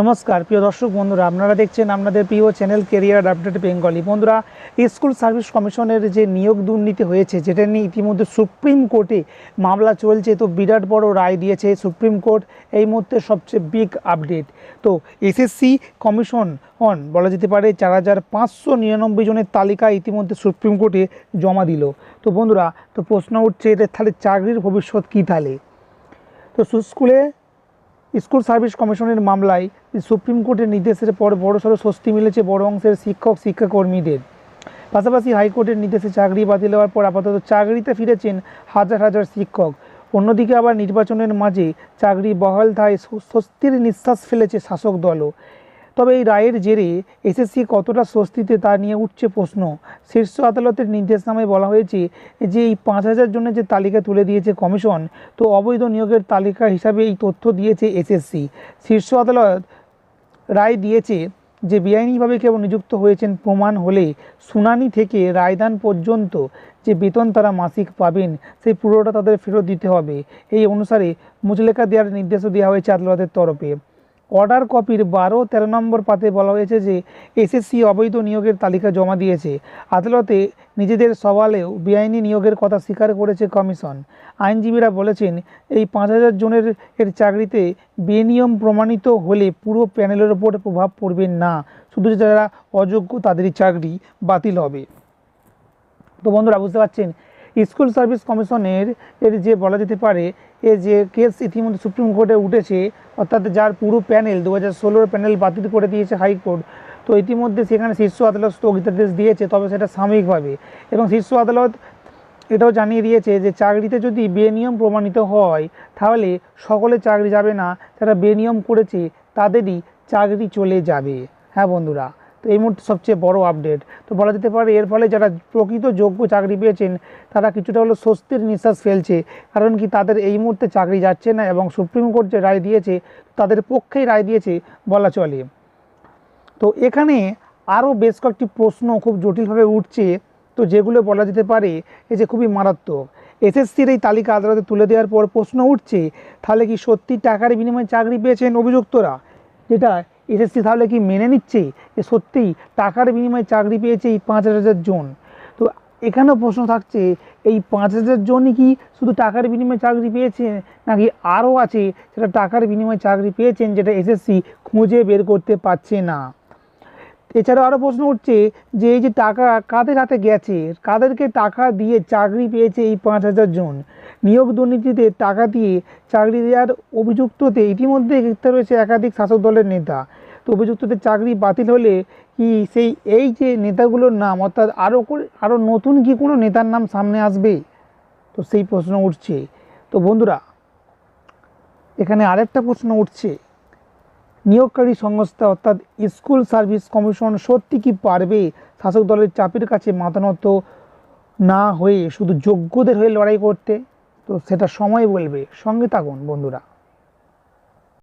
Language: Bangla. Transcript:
নমস্কার, প্রিয় দর্শক বন্ধুরা, আপনারা দেখছেন আপনাদের প্রিয় চ্যানেল কেরিয়ার আপডেট বেঙ্গলি বন্ধুরা, স্কুল সার্ভিস কমিশনের যে নিয়োগ দুর্নীতি হয়েছে, যেটা নিয়ে ইতিমধ্যে সুপ্রিম কোর্টে মামলা চলছে, তো বিরাট বড় রায় দিয়েছে সুপ্রিম কোর্ট, এই মুহূর্তে সবচেয়ে বিগ আপডেট তো এসএসসি কমিশন অন বলা যেতে পারে চার হাজার পাঁচশো নিরানব্বই জনের তালিকা ইতিমধ্যে সুপ্রিম কোর্টে জমা দিল। তো বন্ধুরা, তো প্রশ্ন উঠছে, এদের তাহলে চাকরির ভবিষ্যৎ কী তাহলে? তো স্কুলে স্কুল সার্ভিস কমিশনের মামলায় সুপ্রিম কোর্টের নির্দেশের পর বড়সড় স্বস্তি মিলেছে বড় অংশের শিক্ষক, শিক্ষাকর্মীদের। পাশাপাশি হাইকোর্টের নির্দেশে চাকরি বাতিল হওয়ার পর আপাতত চাকরিতে ফিরেছেন হাজার হাজার শিক্ষক। অন্যদিকে আবার নির্বাচনের মাঝে চাকরি বহাল থায় স্বস্তির নিঃশ্বাস ফেলেছে শাসক দলও। তবে এই রায়ের জেরে এসএসসি কতটা স্বস্তিতে তা নিয়ে উঠছে প্রশ্ন। শীর্ষ আদালতের নির্দেশনামায় বলা হয়েছে যে, এই পাঁচ হাজার জনের যে তালিকা তুলে দিয়েছে কমিশন, তো অবৈধ নিয়োগের তালিকা হিসাবে এই তথ্য দিয়েছে এসএসসি শীর্ষ আদালত রায় দিয়েছে যে, বেআইনিভাবে কেউ নিযুক্ত হয়েছেন প্রমাণ হলে শুনানি থেকে রায়দান পর্যন্ত যে বেতন তারা মাসিক পাবেন, সেই পুরোটা তাদের ফেরত দিতে হবে। এই অনুসারে মুচলেখা দেওয়ার নির্দেশও দেওয়া হয়েছে আদালতের তরফে। অর্ডার কপির বারো, তেরো নম্বর পাতে বলা হয়েছে যে এসএসসি অবৈধ নিয়োগের তালিকা জমা দিয়েছে। আদালতে নিজেদের সওয়ালেও বেআইনি নিয়োগের কথা স্বীকার করেছে কমিশন। আইনজীবীরা বলেছেন, এই পাঁচ হাজার জনের এর চাকরিতে বেনিয়ম প্রমাণিত হলে পুরো প্যানেলের ওপর প্রভাব পড়বে না। শুধু যারা অযোগ্য তাদেরই চাকরি বাতিল হবে। তো বন্ধুরা, বুঝতে পারছেন? স্কুল সার্ভিস কমিশনের এর যে বলা যেতে পারে, এ যে কেস ইতিমধ্যে সুপ্রিম কোর্টে উঠেছে, অর্থাৎ যার পুরো প্যানেল দু হাজার ষোলোর প্যানেল বাতিল করে দিয়েছে হাইকোর্ট, তো ইতিমধ্যে সেখানে শীর্ষ আদালত স্থগিতাদেশ দিয়েছে, তবে সেটা সাময়িকভাবে। এবং শীর্ষ আদালত এটাও জানিয়ে দিয়েছে যে, চাকরিতে যদি বেনিয়ম প্রমাণিত হয়, তাহলে সকলে চাকরি যাবে না, যারা বেনিয়ম করেছে, তাদেরই চাকরি চলে যাবে। হ্যাঁ বন্ধুরা তো এই মুহূর্তে সবচেয়ে বড় আপডেট তো বলা যেতে পারে, এর ফলে যারা প্রকৃত যোগ্য চাকরি পেয়েছেন, তারা কিছুটা হলো স্বস্তির নিঃশ্বাস ফেলছে। কারণ কি, তাদের এই মুহূর্তে চাকরি যাচ্ছে না এবং সুপ্রিম কোর্ট যে রায় দিয়েছে, তাদের পক্ষেই রায় দিয়েছে বলা চলে। তো এখানে আরও বেশ কয়েকটি প্রশ্ন খুব জটিলভাবে উঠছে। তো যেগুলো বলা যেতে পারে, এই যে খুবই মারাত্মক। এসএসসির এই তালিকা আদালতে তুলে দেওয়ার পর প্রশ্ন উঠছে, তাহলে কি সত্যি টাকার বিনিময়ে চাকরি পেয়েছেন অভিযুক্তরা? যেটা এসএসসি তাহলে কি মেনে নিচ্ছে? যে সত্যিই টাকার বিনিময়ে চাকরি পেয়েছে এই পাঁচ হাজার জন। তো এখানেও প্রশ্ন থাকছে, এই পাঁচ হাজার জনই কি শুধু টাকার বিনিময়ে চাকরি পেয়েছে নাকি আরও আছে সেটা টাকার বিনিময়ে চাকরি পেয়েছেন যেটা এসএসসি খুঁজে বের করতে পারছে না? এছাড়াও আরও প্রশ্ন উঠছে যে এই যে টাকা কাদের হাতে গেছে? কাদেরকে টাকা দিয়ে চাকরি পেয়েছে এই পাঁচ হাজার জন? নিয়োগ দুর্নীতিতে টাকা দিয়ে চাকরি দেওয়ার অভিযুক্ততে ইতিমধ্যে গ্রেপ্তার রয়েছে একাধিক শাসক দলের নেতা। তো অভিযুক্তদের চাকরি বাতিল হলে কি সেই, এই যে নেতাগুলোর নাম, অর্থাৎ আরও আরও নতুন কি কোনো নেতার নাম সামনে আসবে? তো সেই প্রশ্ন উঠছে। তো বন্ধুরা, এখানে আরেকটা প্রশ্ন উঠছে। নিয়োগকারী সংস্থা, অর্থাৎ স্কুল সার্ভিস কমিশন সত্যি কি পারবে শাসক দলের চাপের কাছে মাথা নত না হয়ে শুধু যোগ্যদের হয়ে লড়াই করতে? তো সেটা সময় বলবে সঙ্গে থাকুন বন্ধুরা।